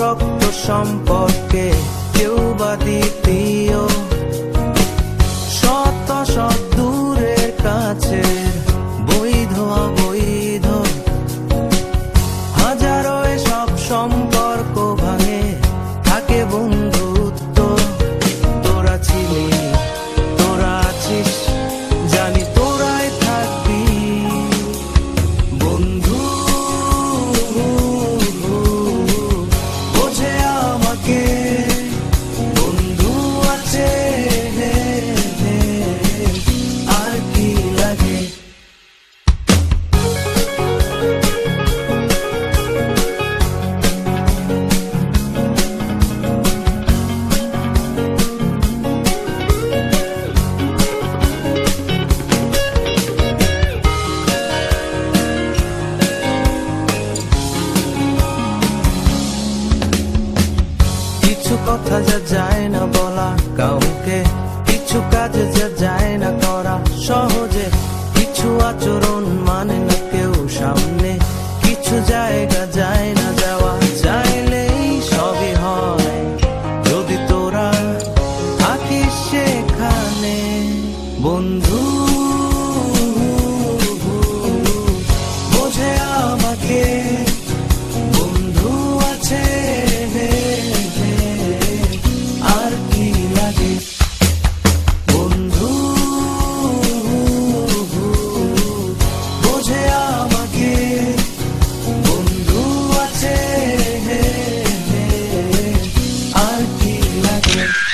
রক্ত সম্পর্কে কেউ বা দ্বিতীয় কথা যা যায় না বলা, কাউকে কিছু কাজ যা যায় না করা, সহজে কিছু আচরণ মানে না কেউ সামনে, কিছু জায়গা যায় Thank you.